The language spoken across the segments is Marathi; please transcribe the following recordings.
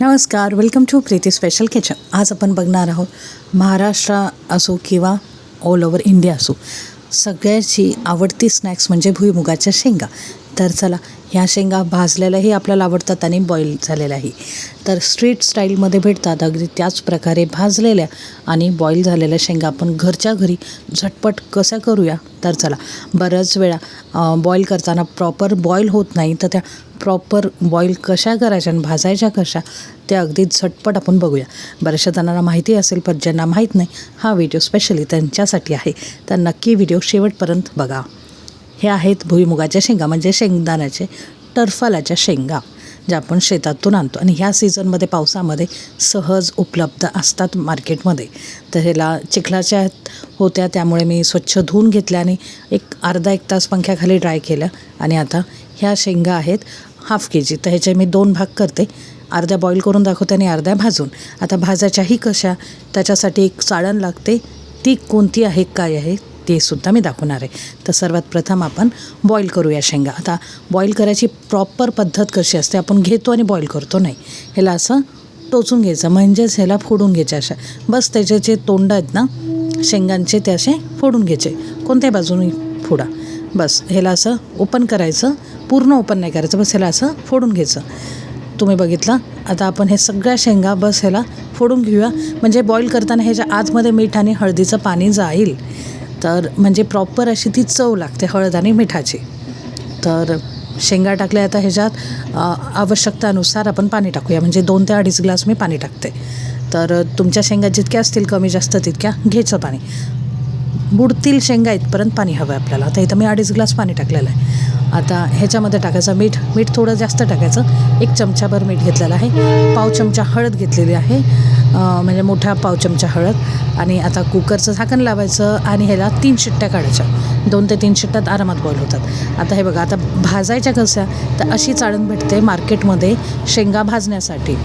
नमस्कार welcome to Preeti special kitchen आज आपण बघणार आहोत महाराष्ट्र असो किंवा ऑल ओव्हर इंडिया असो सगळ्याची आवडती स्नॅक्स म्हणजे भुईमुगाच्या शेंगा. तर चला ह्या शेंगा भाजलेल्याही आपल्याला आवडतात आणि बॉईल झालेल्याही. तर स्ट्रीट स्टाईलमध्ये भेटतात अगदी त्याच प्रकारे भाजलेल्या आणि बॉईल झालेल्या शेंगा. आपण घरच्या घरी झटपट कशा करूया? तर चला बऱ्याच वेळा बॉईल करताना प्रॉपर बॉईल होत नाही तर त्या प्रॉपर बॉईल कशा करायच्या आणि भाजायच्या कशा त्या अगदी झटपट आपण बघूया. बऱ्याचशा जणांना माहिती असेल पण ज्यांना माहीत नाही हा व्हिडिओ स्पेशली त्यांच्यासाठी आहे. तर नक्की व्हिडिओ शेवटपर्यंत बघा. हे आहेत भुईमुगाच्या शेंगा म्हणजे शेंगदाण्याचे टरफलाच्या शेंगा ज्या आपण शेतातून आणतो. आणि ह्या सीझनमध्ये पावसामध्ये सहज उपलब्ध असतात मार्केटमध्ये. तर ह्याला चिखलाच्या होत्या त्यामुळे मी स्वच्छ धुवून घेतल्या आणि एक अर्धा एक तास पंख्याखाली ड्राय केलं. आणि आता ह्या शेंगा आहेत हाफ के जी तर ह्याचे मी दोन भाग करते. अर्ध्या बॉईल करून दाखवते आणि अर्ध्या भाजून. आता भाजायच्याही कशा त्याच्यासाठी एक चाळण लागते. ती कोणती आहे काय आहे ते सुद्धा मी दाखवणार आहे. तर सर्वात प्रथम आपण बॉईल करूया शेंगा. आता बॉईल करायची प्रॉपर पद्धत कशी असते? आपण घेतो आणि बॉईल करतो नाही. ह्याला असं टोचून घ्यायचं. म्हणजेच ह्याला फोडून घ्यायचे अशा. बस त्याचे जे तोंड आहेत ना शेंगांचे ते असे फोडून घ्यायचे. कोणत्याही बाजूने फोडा. बस ह्याला असं ओपन करायचं. पूर्ण ओपन नाही करायचं. बस ह्याला असं फोडून घ्यायचं. तुम्ही बघितलं? आता आपण हे सगळ्या शेंगा बस ह्याला फोडून घेऊया. म्हणजे बॉईल करताना ह्याच्या आतमध्ये मीठ आणि हळदीचं पाणी जाईल. तर म्हणजे प्रॉपर अशी ती चव लागते हळद आणि मिठाची. तर शेंगा टाकल्या आता ह्याच्यात. आवश्यकतानुसार आपण पाणी टाकूया. म्हणजे दोन ते अडीच ग्लास मी पाणी टाकते. तर तुमच्या शेंगा जितक्या असतील कमी जास्त तितक्या घ्यायचं पाणी. बुडतील शेंगा इथपर्यंत पाणी हवं आहे आपल्याला. आता इथं मी अडीच ग्लास पाणी टाकलेलं आहे. आता ह्याच्यामध्ये टाकायचं मीठ. मीठ थोडं जास्त टाकायचं. एक चमचाभर मीठ घेतलेलं आहे. पाव चमचा हळद घेतलेली आहे. म्हणजे मोठा पाव चमचा हळद. आणि आता कुकरचं झाकण लावायचं आणि ह्याला तीन शिट्ट्या काढायच्या. दोन ते तीन शिट्ट्यात आरामात बॉईल होतात. आता हे बघा आता भाजायच्या कशा तर अशी चाळण भेटते मार्केटमध्ये शेंगा भाजण्यासाठी.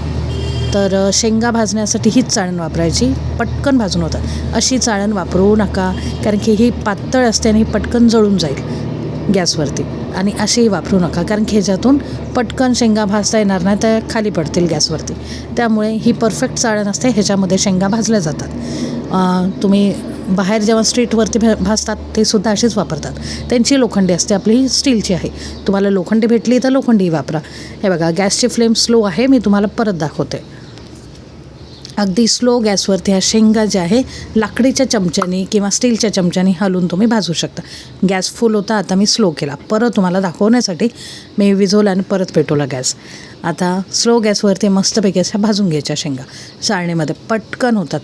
तर शेंगा भाजण्यासाठी हीच चाळण वापरायची. पटकन भाजून होतात अशी चाळण वापरू नका कारण की ही पातळ असते आणि ही पटकन जळून जाईल गॅसवरती. आणि अशीही वापरू नका कारण की ह्याच्यातून पटकन शेंगा भाजता येणार नाही त्या खाली पडतील गॅसवरती. त्यामुळे ही परफेक्ट चाळण असते ह्याच्यामध्ये शेंगा भाजल्या जातात. तुम्ही बाहेर जेव्हा स्ट्रीटवरती भा भाजतात ते सुद्धा अशीच वापरतात. त्यांची लोखंडी असते आपली ही स्टीलची आहे. तुम्हाला लोखंडी भेटली तर लोखंडी वापरा. हे बघा गॅसची फ्लेम स्लो आहे मी तुम्हाला परत दाखवते. अगदी स्लो गॅसवरती ह्या शेंगा ज्या आहे लाकडीच्या चमच्यानी किंवा स्टीलच्या चमच्यानी हलून तुम्ही भाजू शकता. गॅस फुल होता आता मी स्लो केला. परत तुम्हाला दाखवण्यासाठी मी विझवला आणि परत पेटवला गॅस आता स्लो गॅसवरती मस्तपैकी अशा भाजून घ्यायच्या शेंगा. चाळणीमध्ये पटकन होतात.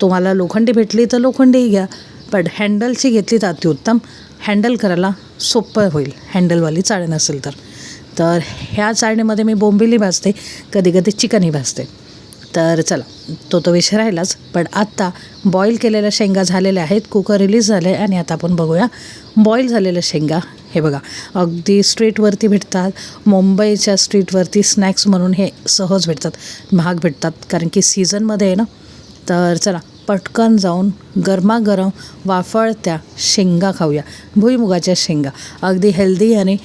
तुम्हाला लोखंडी भेटली तर लोखंडीही घ्या पण हँडलची घेतली तर अतिउत्तम. हँडल करायला सोपं होईल. हँडलवाली चाळण असेल तर. तर ह्या चाळणीमध्ये मी बोंबिली भाजते कधी कधी चिकनही भाजते. तर चला तो तो विषय राहिलाच. पण आत्ता बॉईल केलेल्या शेंगा झालेल्या आहेत कुकर रिलीज झाले आणि आता आपण बघूया बॉईल झालेल्या शेंगा. हे बघा अगदी स्ट्रीटवरती भेटतात मुंबईच्या स्ट्रीटवरती स्नॅक्स म्हणून हे सहज भेटतात महाग भेटतात. कारण की सीझनमध्ये आहे ना तर चला पटकन जाऊन गरमागरम वाफळत्या शेंगा खाऊया. भुईमुगाच्या शेंगा. अगदी हेल्दी आणि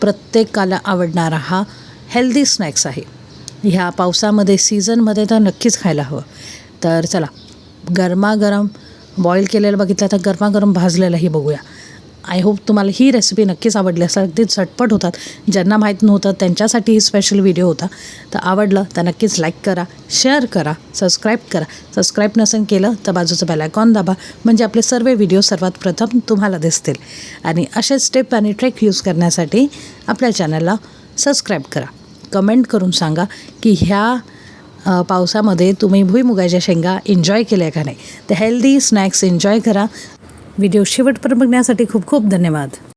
प्रत्येकाला आवडणारा हा हेल्दी स्नॅक्स आहे. ह्या पावसामध्ये सीझनमध्ये तर नक्कीच खायला हवं. तर चला गरमागरम बॉईल केलेलं बघितलं तर गरमागरम भाजलेलंही बघूया. आय होप तुम्हाला ही रेसिपी नक्कीच आवडली असेल. अगदी झटपट होतात. ज्यांना माहीत नव्हतं त्यांच्यासाठी ही स्पेशल व्हिडिओ होता. तर आवडलं तर नक्कीच लाईक करा शेअर करा सबस्क्राईब करा. सबस्क्राईब नसेल केलं तर बाजूचं बेल आयकॉन दाबा. म्हणजे आपले सर्व व्हिडिओ सर्वात प्रथम तुम्हाला दिसतील. आणि असे स्टेप आणि ट्रेक यूज करण्यासाठी आपल्या चॅनलला सबस्क्राईब करा. कमेंट करून सांगा की ह्या पावसामध्ये तुम्ही भुईमुगाच्या शेंगा एन्जॉय केल्या का नाही? तर हेल्दी स्नॅक्स एन्जॉय करा. व्हिडिओ शेवटपर्यंत बघण्यासाठी खूप खूप धन्यवाद.